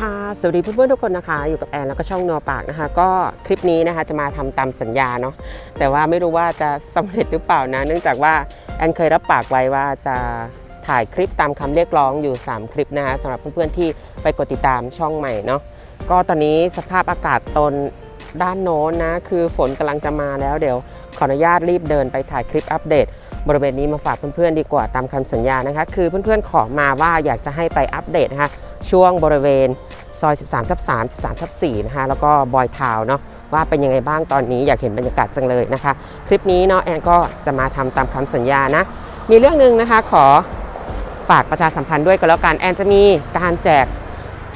ค่ะ สวัสดีเพื่อนๆทุกคนนะคะ อยู่กับแอนแล้วก็ช่องนัวปากนะคะ ก็คลิปนี้นะคะจะมาทำตามสัญญาเนาะ แต่ว่าไม่รู้ว่าจะสำเร็จหรือเปล่านะ เนื่องจากว่าแอนเคยรับปากไว้ว่าจะถ่ายคลิปตามคำเรียกร้องอยู่ 3 คลิปนะคะสำหรับเพื่อนๆที่ไปกดติดตามช่องใหม่เนาะ ก็ตอนนี้สภาพอากาศตนด้านโน้นนะ คือฝนกำลังจะมาแล้วเดี๋ยวขออนุญาตรีบเดินไปถ่ายคลิปอัปเดตบริเวณนี้มาฝากเพื่อนๆดีกว่าตามคำสัญญานะคะ คือเพื่อนๆขอมาว่าอยากจะให้ไปอัปเดตนะคะ ช่วงบริเวณซอย 13ทับ3 13ทับ4นะคะแล้วก็บอยทาวเนาะว่าเป็นยังไงบ้างตอนนี้อยากเห็นบรรยากาศจังเลยนะคะ คลิปนี้เนาะแอนก็จะมาทำตามคำสัญญานะ มีเรื่องหนึ่งนะคะขอฝากประชาสัมพันธ์ด้วยก็แล้วกันแอนจะมีการแจก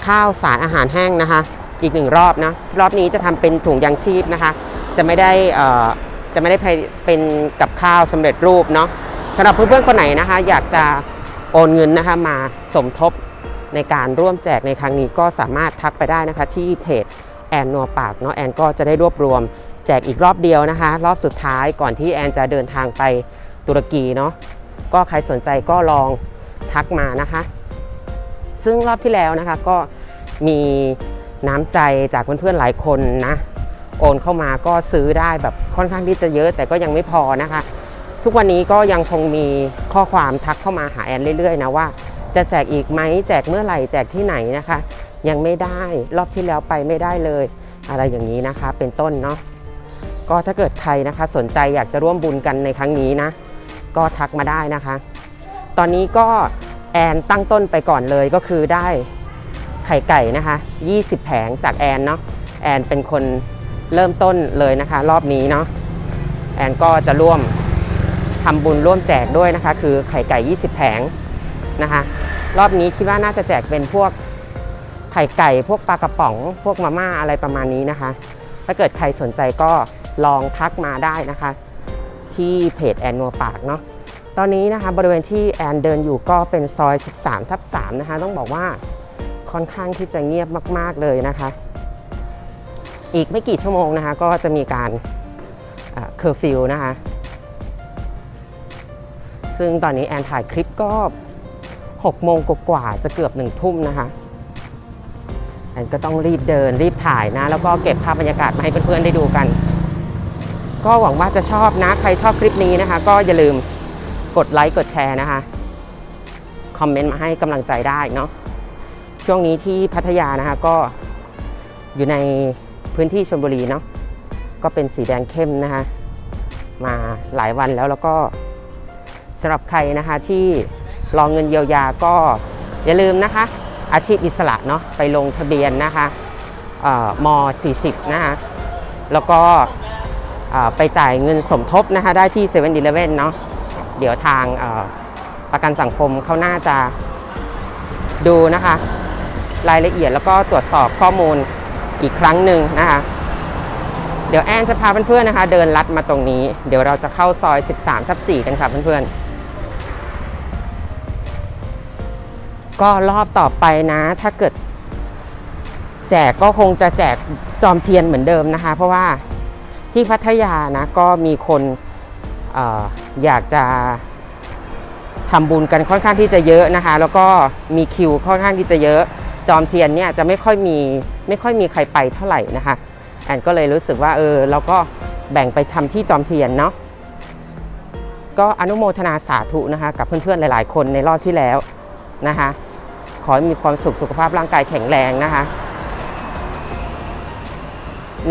ข้าวสารอาหารแห้งนะคะ อีกหนึ่งรอบนะรอบนี้จะทำเป็นถุงยางชีพนะคะ จะไม่ได้เอ่อจะไม่ได้เป็นกับข้าวสำเร็จรูปเนาะสำหรับเพื่อนๆคนไหนนะคะ อยากจะโอนเงินนะคะมาสมทบ ในการร่วมแจกในครั้งนี้ก็สามารถทักไปได้นะคะ ที่เพจแอนนัวปากเนาะแอนก็จะได้รวบรวม แจกอีกรอบเดียวนะคะ รอบสุดท้ายก่อนที่แอนจะเดินทางไปตุรกีเนาะก็ใครสนใจก็ลองทักมานะคะ ซึ่งรอบที่แล้วนะคะก็มีน้ำใจจากเพื่อนๆหลายคนนะ โอนเข้ามาก็ซื้อได้แบบค่อนข้างที่จะเยอะแต่ก็ยังไม่พอนะคะ ทุกวันนี้ก็ยังคงมีข้อความทักเข้ามาหาแอนเรื่อยๆนะว่า จะแจกอีกไหมแจกเมื่อไหร่แจกที่ไหนนะคะ ยังไม่ได้รอบที่แล้วไปไม่ได้เลย อะไรอย่างนี้นะคะเป็นต้นเนาะก็ถ้าเกิดใครนะคะสนใจอยากจะร่วมบุญกันในครั้งนี้นะ ก็ทักมาได้นะคะ ตอนนี้ก็แอนตั้งต้นไปก่อนเลยก็คือได้ไข่ไก่นะคะ 20 แผงจากแอนเนาะแอนเป็นคนเริ่มต้นเลยนะคะ รอบนี้เนาะแอนก็จะร่วมทำบุญร่วมแจกด้วยนะคะ คือไข่ไก่ 20 แผงนะคะ รอบนี้คิดว่าน่าจะแจกเป็นพวกไข่ไก่ พวกปลากระป๋อง พวกมาม่าอะไรประมาณนี้นะคะ ถ้าเกิดใครสนใจก็ลองทักมาได้นะคะ ที่เพจแอนนัวปากเนาะตอนนี้นะคะบริเวณที่แอนเดินอยู่ก็เป็นซอย 13 ทับ 3 นะคะ ต้องบอกว่าค่อนข้างที่จะเงียบมาก ๆ เลยนะคะ อีกไม่กี่ชั่วโมงนะคะ ก็จะมีการเคอร์ฟิวนะคะ ซึ่งตอนนี้แอนถ่ายคลิปก็ 6โมงกว่าจะเกือบ1ทุ่มนะคะแอนก็ต้องรีบเดินรีบถ่ายนะ แล้วก็เก็บภาพบรรยากาศมาให้เพื่อนๆได้ดูกัน ก็หวังว่าจะชอบนะ ใครชอบคลิปนี้นะคะ ก็อย่าลืมกดไลค์กดแชร์นะคะ คอมเมนต์มาให้กำลังใจได้เนาะช่วงนี้ที่พัทยานะคะก็อยู่ในพื้นที่ชลบุรีเนาะก็เป็นสีแดงเข้มนะคะมาหลายวันแล้วแล้วก็สำหรับใครนะคะที่ รองเงินเยียวยาก็อย่าลืมนะคะ อาชีพอิสระเนาะไปลงทะเบียนนะคะเอ่อม40 นะคะแล้วก็ไปจ่ายเงินสมทบนะคะได้ที่7 e เ e ่ e อเนาะเดี๋ยวทางประกันสังคมเขาน่าจะดูนะคะ รายละเอียดแล้วก็ตรวจสอบข้อมูลอีกครั้งหนึ่งนะคะเดี๋ยวแอนจะพาเพื่อนๆนะคะ เดินลัดมาตรงนี้ เดี๋ยวเราจะเข้าซอย 13ทับ4กันค่ะเพื่อนๆ ก็รอบต่อไปนะ ถ้าเกิด แจกก็คงจะแจกจอมเทียนเหมือนเดิมนะคะ เพราะว่าที่พัทยานะก็มีคนออยากจะทำบุญกันค่อนข้างที่จะเยอะนะคะ แล้วก็มีคิวค่อนข้างที่จะเยอะ จอมเทียนเนี่ยจะไม่ค่อยมีไม่ค่อยมีใครไปเท่าไหร่นะคะแอนก็เลยรู้สึกว่าเออเราก็แบ่งไปทำที่จอมเทียนเนาะก็อนุโมทนาสาธุนะคะ กับเพื่อนๆหลาย ๆ คนในรอบที่แล้วนะคะ อให้มีความสุขสุขภาพร่างกายแข็งแรงนะคะ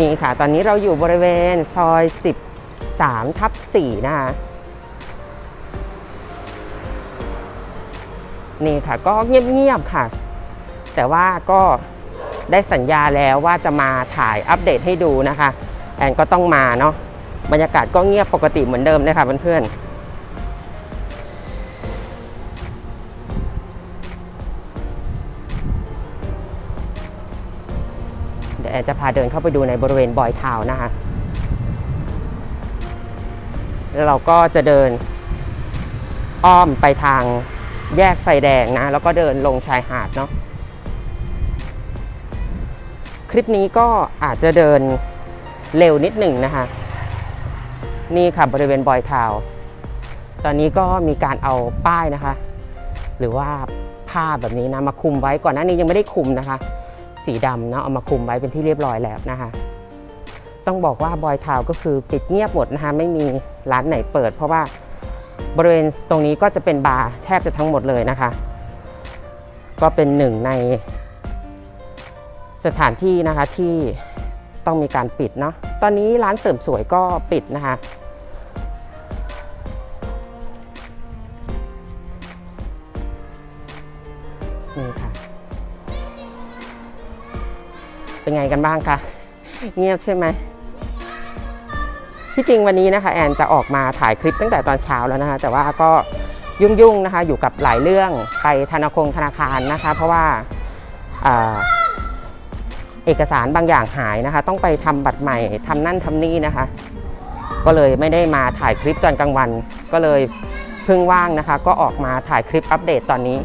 นี่ค่ะ ตอนนี้เราอยู่บริเวณซอย 13 ทับ 4 นะคะ นี่ค่ะก็เงียบๆค่ะ แต่ว่าก็ได้สัญญาแล้วว่าจะมาถ่ายอัปเดตให้ดูนะคะ แอนก็ต้องมาเนาะบรรยากาศก็เงียบปกติเหมือนเดิมเลยค่ะเพื่อนๆ อนจะพาเดินเข้าไปดูในบริเวณบอยทาวนะคะแล้วเราก็จะเดินอ้อมไปทางแยกไฟแดงนะ แล้วก็เดินลงชายหาดเนาะคลิปนี้ก็อาจจะเดินเร็วนิดหนึ่งนะคะ นี่ค่ะบริเวณบอยทาวตอนนี้ก็มีการเอาป้ายนะคะ หรือว่าผ้าแบบนี้นะมาคุมไว้ก่อนหน้านี้ยังไม่ได้คุมนะคะ สีดำเนาะเอามาคลุมไว้เป็นที่เรียบร้อยแล้วนะคะ ต้องบอกว่าบอยทาวก็คือปิดเงียบหมดนะคะไม่มีร้านไหนเปิด เพราะว่าบริเวณตรงนี้ก็จะเป็นบาร์แทบจะทั้งหมดเลยนะคะ ก็เป็นหนึ่งในสถานที่นะคะที่ต้องมีการปิดเนาะตอนนี้ร้านเสริมสวยก็ปิดนะคะ เป็นไงกันบ้างคะเงียบใช่ไหมที่จริงวันนี้นะคะแอนจะออกมาถ่ายคลิปตั้งแต่ตอนเช้าแล้วนะคะ แต่ว่าก็ยุ่งๆนะคะอยู่กับหลายเรื่องไปธนาคารธนาคารนะคะ เพราะว่าอเอกสารบางอย่างหายนะคะ ต้องไปทำบัตรใหม่ทำนั่นทำนี่นะคะ ก็เลยไม่ได้มาถ่ายคลิปตอนกลางวัน ก็เลยเพิ่งว่างนะคะ ก็ออกมาถ่ายคลิปอัปเดตตอนนี้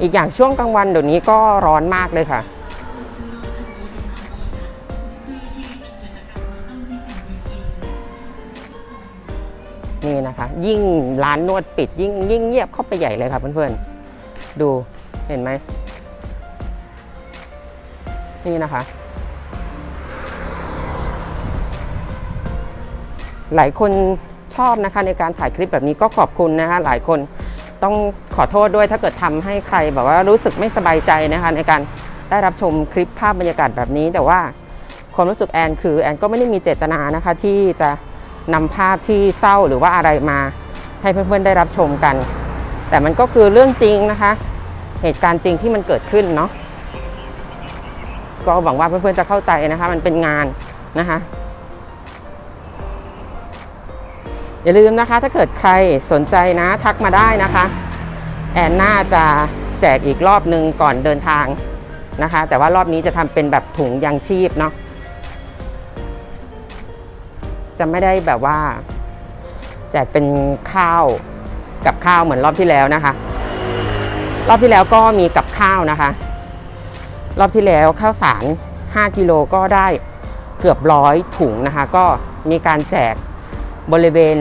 อีกอย่างช่วงกลางวันเดี๋ยวนี้ก็ร้อนมากเลยค่ะนี่นะคะ ยิ่งร้านนวดปิด ยิ่งยิ่งเงียบเข้าไปใหญ่เลยค่ะเพื่อนๆ ดูเห็นไหม นี่นะคะ หลายคนชอบนะคะในการถ่ายคลิปแบบนี้ก็ขอบคุณนะคะหลายคน ต้องขอโทษด้วยถ้าเกิดทำให้ใครแบบว่ารู้สึกไม่สบายใจนะคะในการได้รับชมคลิปภาพบรรยากาศแบบนี้ แต่ว่าความรู้สึกแอนคือแอนก็ไม่ได้มีเจตนานะคะที่จะนำภาพที่เศร้าหรือว่าอะไรมาให้เพื่อนๆได้รับชมกัน แต่มันก็คือเรื่องจริงนะคะ เหตุการณ์จริงที่มันเกิดขึ้นเนาะก็หวังว่าเพื่อนๆจะเข้าใจนะคะ มันเป็นงานนะคะ อย่าลืมนะคะ ถ้าเกิดใครสนใจนะทักมาได้นะคะ แอนน่าจะแจกอีกรอบหนึ่งก่อนเดินทางนะคะ แต่ว่ารอบนี้จะทำเป็นแบบถุงยางชีพเนาะจะไม่ได้แบบว่า แจกเป็นข้าวกับข้าวเหมือนรอบที่แล้วนะคะ รอบที่แล้วก็มีกับข้าวนะคะ รอบที่แล้วข้าวสาร 5 กิโลก็ได้เกือบร้อยถุงนะคะ ก็มีการแจก บริเวณ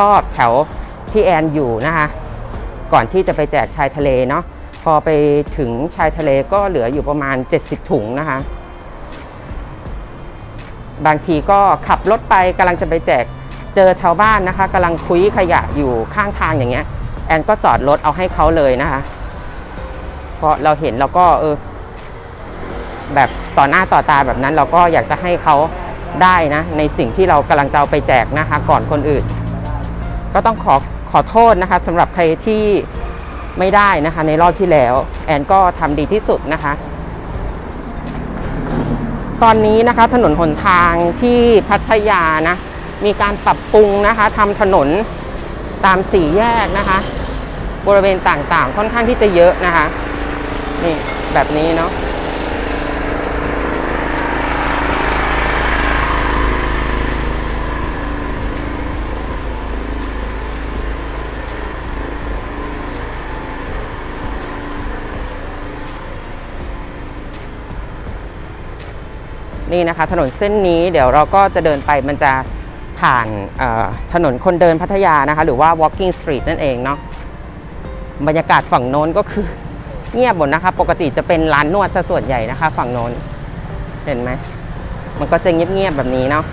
รอบๆแถวที่แอนอยู่นะคะก่อนที่จะไปแจกชายทะเลเนาะพอไปถึงชายทะเลก็เหลืออยู่ประมาณ 70 ถุงนะคะ บางทีก็ขับรถไปกำลังจะไปแจกเจอชาวบ้านนะคะกำลังคุยขยะอยู่ข้างทางอย่างเงี้ย แอนก็จอดรถเอาให้เขาเลยนะคะ เพราะเราเห็นเราก็เออแบบต่อหน้าต่อตาแบบนั้นเราก็อยากจะให้เขา ได้นะในสิ่งที่เรากำลังจะเอาไปแจกนะคะก่อนคนอื่น ก็ต้องขอขอโทษนะคะสำหรับใครที่ไม่ได้นะคะในรอบที่แล้ว แอนก็ทำดีที่สุดนะคะ ตอนนี้นะคะถนนหนทางที่พัทยานะมีการปรับปรุงนะคะทำถนนตามสี่แยกนะคะ บริเวณต่างๆ ค่อนข้างที่จะเยอะนะคะ นี่แบบนี้เนาะ นี่นะคะ ถนนเส้นนี้เดี๋ยวเราก็จะเดินไปมันจะผ่านถนนคนเดินพัทยานะคะ หรือว่า walking street นั่นเองเนาะบรรยากาศฝั่งโน้นก็คือเงียบหมดนะคะ ปกติจะเป็นร้านนวดซะส่วนใหญ่นะคะ ฝั่งโน้นเห็นไหมมันก็จะเงียบๆแบบนี้เนาะ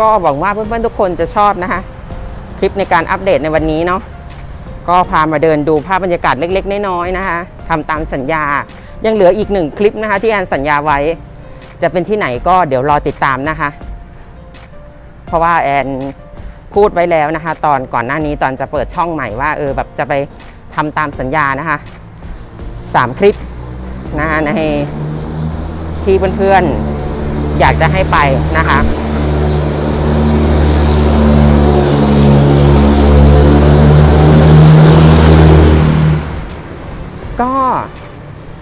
ก็หวังว่าเพื่อนๆทุกคนจะชอบนะคะ คลิปในการอัปเดตในวันนี้เนาะก็พามาเดินดูภาพบรรยากาศเล็กๆน้อยๆนะคะ ทำตามสัญญา ยังเหลืออีกหนึ่งคลิปนะคะ ที่แอนสัญญาไว้ จะเป็นที่ไหนก็เดี๋ยวรอติดตามนะคะ เพราะว่าแอนพูดไว้แล้วนะคะ ตอนก่อนหน้านี้ตอนจะเปิดช่องใหม่ว่าเออแบบจะไปทำตามสัญญานะคะสามคลิปนะคะในที่เพื่อนๆอยากจะให้ไปนะคะ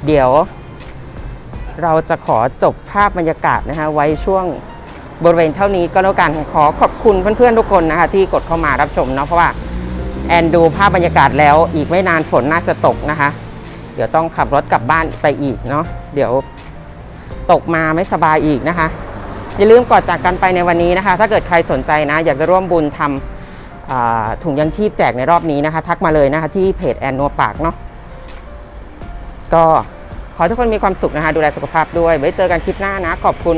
เดี๋ยว เราจะขอจบภาพบรรยากาศนะคะไว้ช่วงบริเวณเท่านี้ก็แล้วกันขอขอบคุณเพื่อนๆทุกคนนะคะที่กดเข้ามารับชมเนาะเพราะว่าแอนดูภาพบรรยากาศแล้วอีกไม่นานฝนน่าจะตกนะคะ เดี๋ยวต้องขับรถกลับบ้านไปอีกเนาะเดี๋ยวตกมาไม่สบายอีกนะคะ อย่าลืมก่อนจากกันไปในวันนี้นะคะ ถ้าเกิดใครสนใจนะ อยากจะร่วมบุญทอ่าถุงยังชีพแจกในรอบนี้นะคะ ทักมาเลยนะคะที่เพจแอนนัวปากเนาะก็ ขอให้ทุกคนมีความสุขนะคะ ดูแลสุขภาพด้วย ไว้เจอกันคลิปหน้านะ ขอบคุณ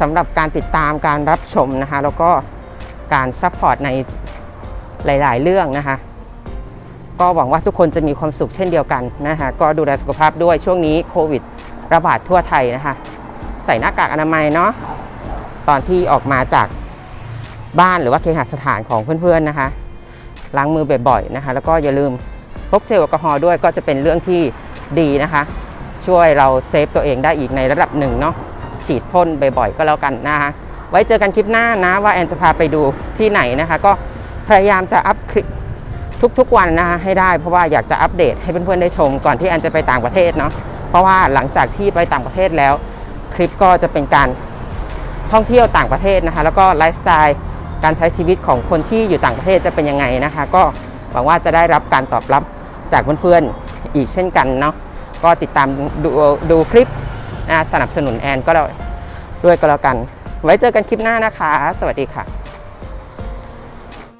สำหรับการติดตามการรับชมนะคะ แล้วก็การซัพพอร์ตในหลาย ๆ เรื่องนะคะ ก็หวังว่าทุกคนจะมีความสุขเช่นเดียวกันนะคะ ก็ดูแลสุขภาพด้วยช่วงนี้โควิด ระบาดทั่วไทยนะคะ ใส่หน้ากากอนามัยเนาะตอนที่ออกมาจากบ้านหรือว่าเคหสถานของเพื่อน ๆ นะคะ ล้างมือบ่อย ๆ นะคะ แล้วก็อย่าลืมพกเจลแอลกอฮอล์ด้วยก็จะเป็นเรื่องที่ดีนะคะ ช่วยเราเซฟตัวเองได้อีกในระดับหนึ่งเนาะฉีดพ่นบ่อยๆก็แล้วกันนะคะไว้เจอกันคลิปหน้านะว่าแอนจะพาไปดูที่ไหนนะคะ ก็พยายามจะอัพคลิปทุกๆวันนะคะให้ได้เพราะว่าอยากจะอัปเดตให้เพื่อนๆได้ชมก่อนที่แอนจะไปต่างประเทศเนาะเพราะว่าหลังจากที่ไปต่างประเทศแล้ว คลิปก็จะเป็นการท่องเที่ยวต่างประเทศนะคะ แล้วก็ไลฟ์สไตล์การใช้ชีวิตของคนที่อยู่ต่างประเทศจะเป็นยังไงนะคะ ก็หวังว่าจะได้รับการตอบรับจากเพื่อนๆอีกเช่นกันเนาะ ก็ติดตามดูดูคลิปนะสนับสนุนแอนก็ได้ด้วยก็แล้วกัน ไว้เจอกันคลิปหน้านะคะ สวัสดีค่ะ